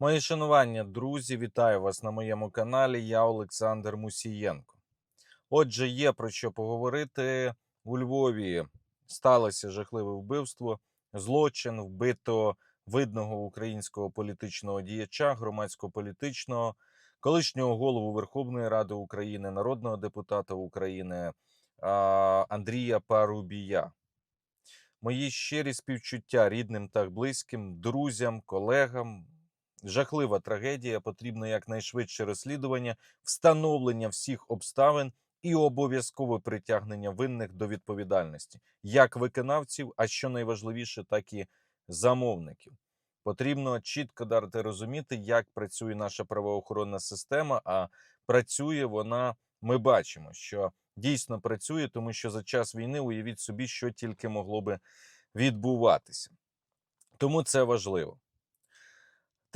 Мої шанування, друзі, вітаю вас на моєму каналі. Я Олександр Мусієнко. Отже, є про що поговорити. У Львові сталося жахливе вбивство, злочин, вбито видного українського політичного діяча, громадсько-політичного, колишнього голову Верховної Ради України, народного депутата України Андрія Парубія. Мої щирі співчуття рідним та близьким, друзям, колегам. Жахлива трагедія. Потрібно якнайшвидше розслідування, встановлення всіх обставин і обов'язкове притягнення винних до відповідальності, як виконавців, а що найважливіше, так і замовників. Потрібно чітко дати розуміти, як працює наша правоохоронна система. А працює вона, ми бачимо, що дійсно працює, тому що за час війни уявіть собі, що тільки могло би відбуватися. Тому це важливо.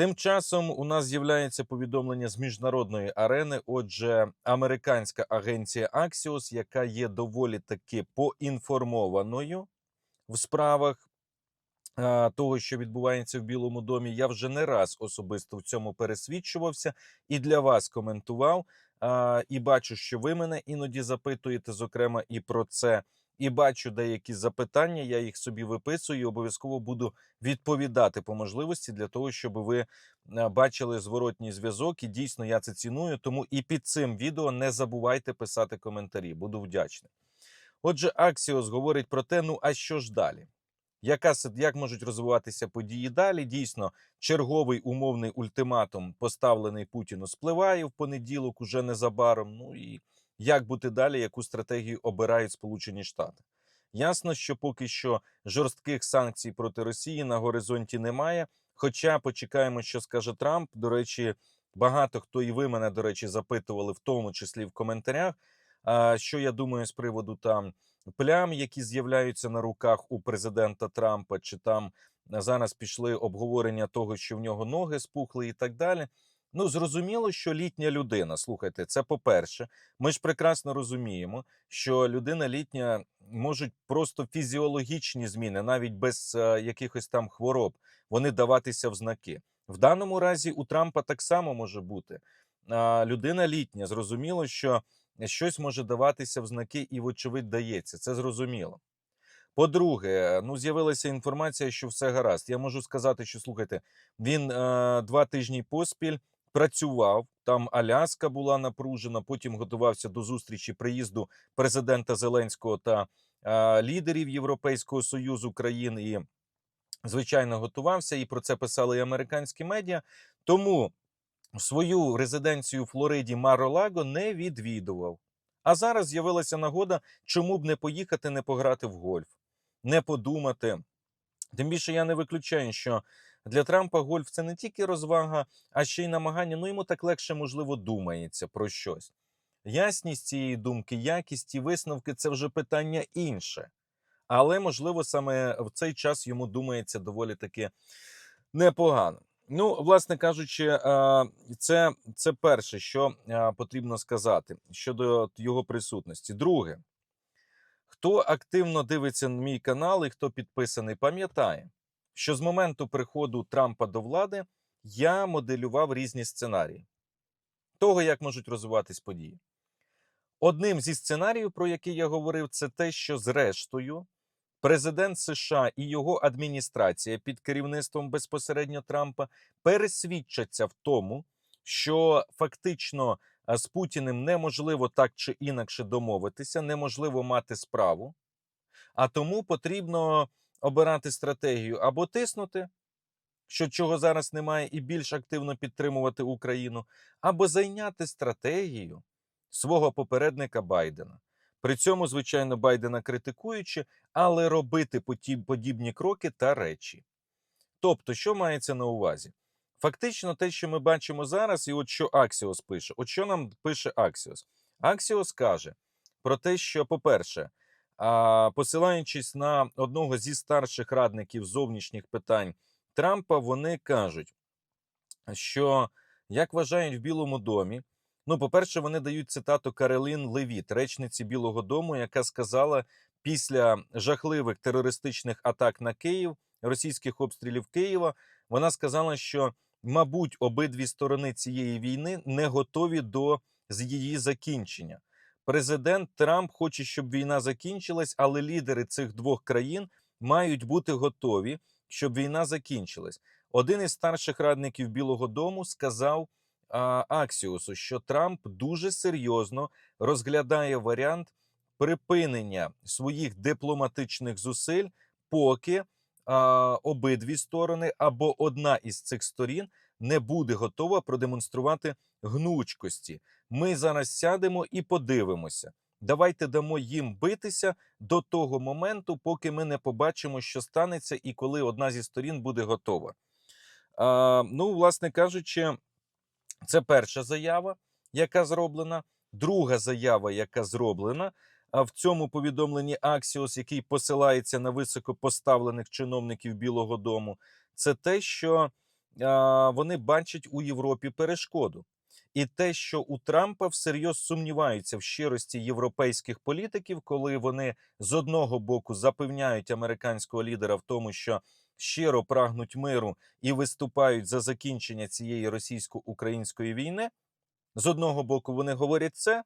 Тим часом у нас з'являється повідомлення з міжнародної арени. Отже, американська агенція Axios, яка є доволі таки поінформованою в справах того, що відбувається в Білому домі. Я вже не раз особисто в цьому пересвідчувався і для вас коментував. І бачу, що ви мене іноді запитуєте, зокрема, і про це. І бачу деякі запитання, я їх собі виписую і обов'язково буду відповідати по можливості для того, щоб ви е, бачили зворотній зв'язок. І дійсно я це ціную. Тому і під цим відео не забувайте писати коментарі. Буду вдячний. Отже, Аксіос говорить про те, ну а що ж далі? Яка як можуть розвиватися події далі? Дійсно, черговий умовний ультиматум, поставлений Путіну, спливає в понеділок, уже незабаром. Ну і як бути далі, яку стратегію обирають Сполучені Штати? Ясно, що поки що жорстких санкцій проти Росії на горизонті немає. Хоча почекаємо, що скаже Трамп. До речі, багато хто і ви мене, до речі, запитували, в тому числі в коментарях. а, Що я думаю з приводу там плям, які з'являються на руках у президента Трампа, чи там зараз пішли обговорення того, що в нього ноги спухли, і так далі. Ну, зрозуміло, що літня людина. Слухайте, це по-перше. Ми ж прекрасно розуміємо, що людина літня можуть просто фізіологічні зміни, навіть без е, якихось там хвороб, вони даватися в знаки. В даному разі у Трампа так само може бути. А, людина літня, зрозуміло, що щось може даватися в знаки, і, вочевидь, дається. Це зрозуміло. По-друге, ну з'явилася інформація, що все гаразд. Я можу сказати, що слухайте, він е, два тижні поспіль працював. Там Аляска була напружена. Потім готувався до зустрічі приїзду президента Зеленського та е, лідерів Європейського союзу країн. І звичайно готувався. І про це писали і американські медіа. Тому свою резиденцію у Флориді Маро-Лаго не відвідував. А зараз з'явилася нагода, чому б не поїхати, не пограти в гольф, не подумати. Тим більше я не виключаю, що для Трампа гольф це не тільки розвага, а ще й намагання. Ну йому так легше, можливо, думається про щось. Ясність цієї думки, якість і висновки це вже питання інше. Але, можливо, саме в цей час йому думається доволі таки непогано. Ну, власне кажучи, е, це, це перше, що е, потрібно сказати щодо його присутності. Друге, хто активно дивиться на мій канал і хто підписаний, пам'ятає, що з моменту приходу Трампа до влади я моделював різні сценарії того, як можуть розвиватись події. Одним зі сценаріїв, про який я говорив, це те, що зрештою президент США і його адміністрація під керівництвом безпосередньо Трампа пересвідчаться в тому, що фактично з Путіним неможливо так чи інакше домовитися, неможливо мати справу, а тому потрібно обирати стратегію або тиснути, що чого зараз немає, і більш активно підтримувати Україну, або зайняти стратегію свого попередника Байдена. При цьому, звичайно, Байдена критикуючи, але робити подібні кроки та речі. Тобто, що мається на увазі? Фактично, те, що ми бачимо зараз, і от що Аксіос пише. От що нам пише Аксіос? Аксіос каже про те, що, по-перше, посилаючись на одного зі старших радників зовнішніх питань Трампа, вони кажуть, що як вважають в Білому домі, ну, по-перше, вони дають цитату Каролін Левіт, речниці Білого Дому, яка сказала після жахливих терористичних атак на Київ, російських обстрілів Києва, вона сказала, що мабуть, обидві сторони цієї війни не готові до її закінчення. Президент Трамп хоче, щоб війна закінчилась, але лідери цих двох країн мають бути готові, щоб війна закінчилась. Один із старших радників Білого Дому сказав а, Аксіусу, що Трамп дуже серйозно розглядає варіант припинення своїх дипломатичних зусиль, поки а, обидві сторони або одна із цих сторін не буде готова продемонструвати гнучкості. Ми зараз сядемо і подивимося. Давайте дамо їм битися до того моменту, поки ми не побачимо, що станеться, і коли одна зі сторін буде готова. А, ну, власне кажучи, це перша заява, яка зроблена. Друга заява, яка зроблена а в цьому повідомленні Аксіос, який посилається на високопоставлених чиновників Білого Дому, це те, що а, вони бачать у Європі перешкоду. І те, що у Трампа всерйоз сумніваються в щирості європейських політиків, коли вони з одного боку запевняють американського лідера в тому, що щиро прагнуть миру і виступають за закінчення цієї російсько-української війни. З одного боку, вони говорять це,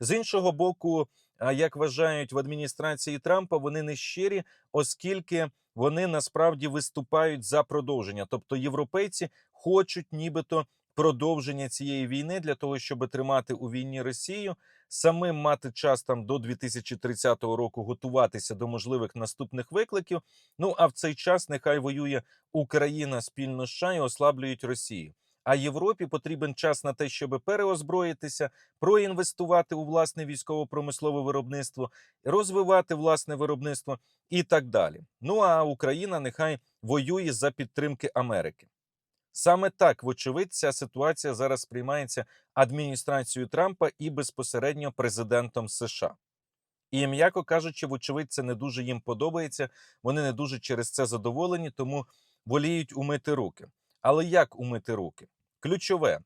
з іншого боку, як вважають в адміністрації Трампа, вони не щирі, оскільки вони насправді виступають за продовження. Тобто європейці хочуть нібито продовження цієї війни для того, щоб тримати у війні Росію, самим мати час там до 2030 року готуватися до можливих наступних викликів. Ну а в цей час нехай воює Україна спільно США і ослаблюють Росію. А Європі потрібен час на те, щоб переозброїтися, проінвестувати у власне військово-промислове виробництво, розвивати власне виробництво і так далі. Ну а Україна нехай воює за підтримки Америки. Саме так, вочевидь, ця ситуація зараз сприймається адміністрацією Трампа і безпосередньо президентом США. І, м'яко кажучи, вочевидь, це не дуже їм подобається. Вони не дуже через це задоволені, тому воліють умити руки. Але як умити руки? Ключове.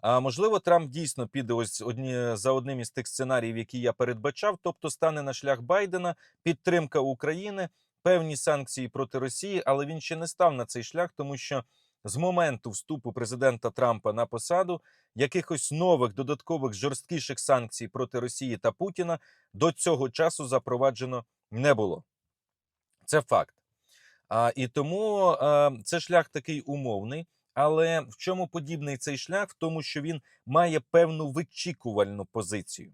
А можливо, Трамп дійсно піде ось одні за одним із тих сценаріїв, які я передбачав, тобто стане на шлях Байдена, підтримка України, певні санкції проти Росії, але він ще не став на цей шлях, тому що з моменту вступу президента Трампа на посаду якихось нових додаткових жорсткіших санкцій проти Росії та Путіна до цього часу запроваджено не було. Це факт. А, І тому а, це шлях такий умовний. Але в чому подібний цей шлях? В тому, що він має певну вичікувальну позицію.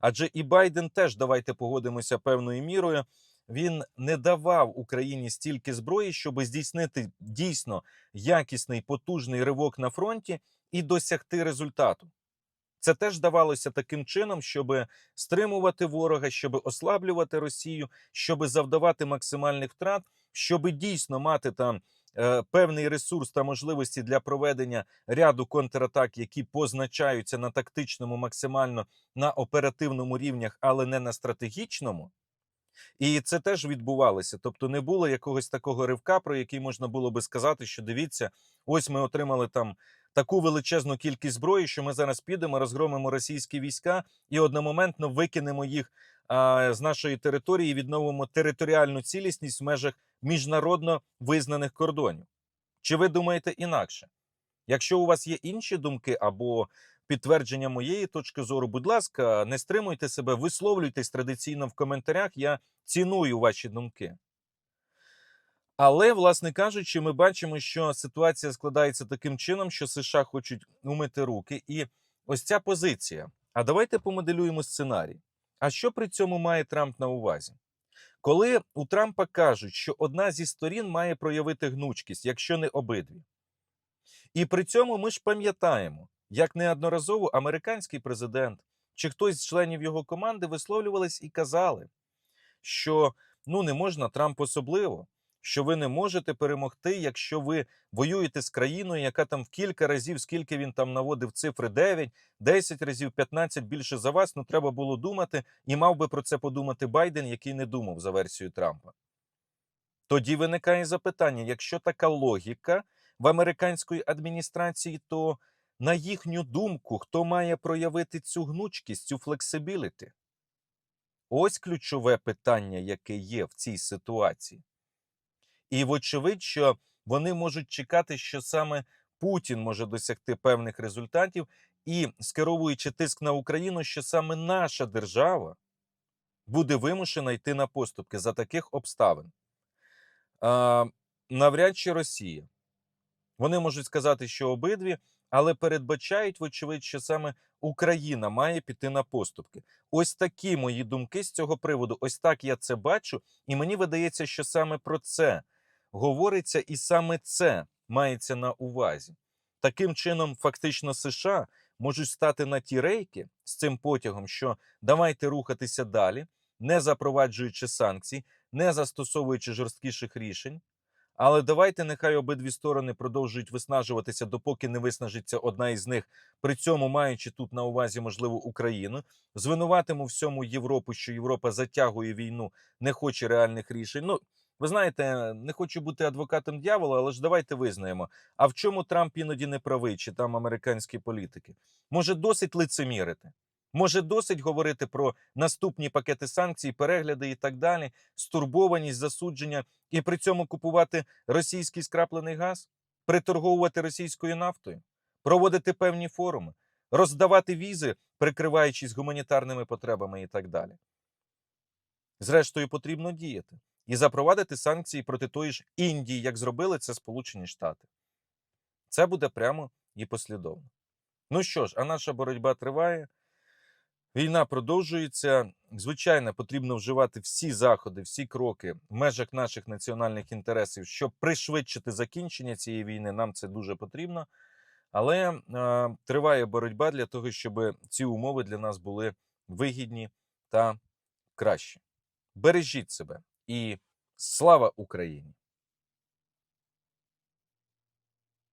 Адже і Байден теж, давайте погодимося певною мірою. Він не давав Україні стільки зброї, щоб здійснити дійсно якісний потужний ривок на фронті і досягти результату. Це теж давалося таким чином, щоб стримувати ворога, щоб ослаблювати Росію, щоб завдавати максимальних втрат, щоб дійсно мати там е, певний ресурс та можливості для проведення ряду контратак, які позначаються на тактичному, максимально на оперативному рівнях, але не на стратегічному. І це теж відбувалося. Тобто не було якогось такого ривка, про який можна було би сказати, що дивіться, ось ми отримали там таку величезну кількість зброї, що ми зараз підемо, розгромимо російські війська і одномоментно викинемо їх а, з нашої території, відновимо територіальну цілісність в межах міжнародно визнаних кордонів. Чи ви думаєте інакше? Якщо у вас є інші думки або підтвердження моєї точки зору, будь ласка, не стримуйте себе, висловлюйтесь традиційно в коментарях. Я ціную ваші думки. Але, власне кажучи, ми бачимо, що ситуація складається таким чином, що США хочуть умити руки. І ось ця позиція. А давайте помоделюємо сценарій. А що при цьому має Трамп на увазі? Коли у Трампа кажуть, що одна зі сторін має проявити гнучкість, якщо не обидві. І при цьому ми ж пам'ятаємо, як неодноразово американський президент чи хтось з членів його команди висловлювались і казали, що ну не можна Трамп особливо, що ви не можете перемогти, якщо ви воюєте з країною, яка там в кілька разів, скільки він там наводив цифри 9, 10 разів, 15 більше за вас, ну треба було думати, і мав би про це подумати Байден, який не думав за версією Трампа. Тоді виникає запитання: якщо така логіка в американської адміністрації, то на їхню думку, хто має проявити цю гнучкість, цю флексибіліті? Ось ключове питання, яке є в цій ситуації. І вочевидь, що вони можуть чекати, що саме Путін може досягти певних результатів, і скеровуючи тиск на Україну, що саме наша держава буде вимушена йти на поступки за таких обставин. А, навряд чи Росія. Вони можуть сказати, що обидві, але передбачають, вочевидь, що саме Україна має піти на поступки. Ось такі мої думки з цього приводу. Ось так я це бачу, і мені видається, що саме про це говориться, і саме це мається на увазі. Таким чином, фактично, США можуть стати на ті рейки з цим потягом, що давайте рухатися далі, не запроваджуючи санкцій, не застосовуючи жорсткіших рішень. Але давайте нехай обидві сторони продовжують виснажуватися, допоки не виснажиться одна із них, при цьому маючи тут на увазі можливо Україну. Звинуватиму всьому Європу, що Європа затягує війну, не хоче реальних рішень. Ну ви знаєте, не хочу бути адвокатом дьявола, але ж давайте визнаємо. А в чому Трамп іноді не правий, чи там американські політики? Може, досить лицемірити? Може, досить говорити про наступні пакети санкцій, перегляди і так далі, стурбованість, засудження, і при цьому купувати російський скраплений газ, приторговувати російською нафтою, проводити певні форуми, роздавати візи, прикриваючись гуманітарними потребами і так далі. Зрештою, потрібно діяти і запровадити санкції проти тої ж Індії, як зробили це Сполучені Штати. Це буде прямо і послідовно. Ну що ж, а наша боротьба триває. Війна продовжується. Звичайно, потрібно вживати всі заходи, всі кроки в межах наших національних інтересів, щоб пришвидшити закінчення цієї війни. Нам це дуже потрібно. Але е, триває боротьба для того, щоб ці умови для нас були вигідні та кращі. Бережіть себе і слава Україні!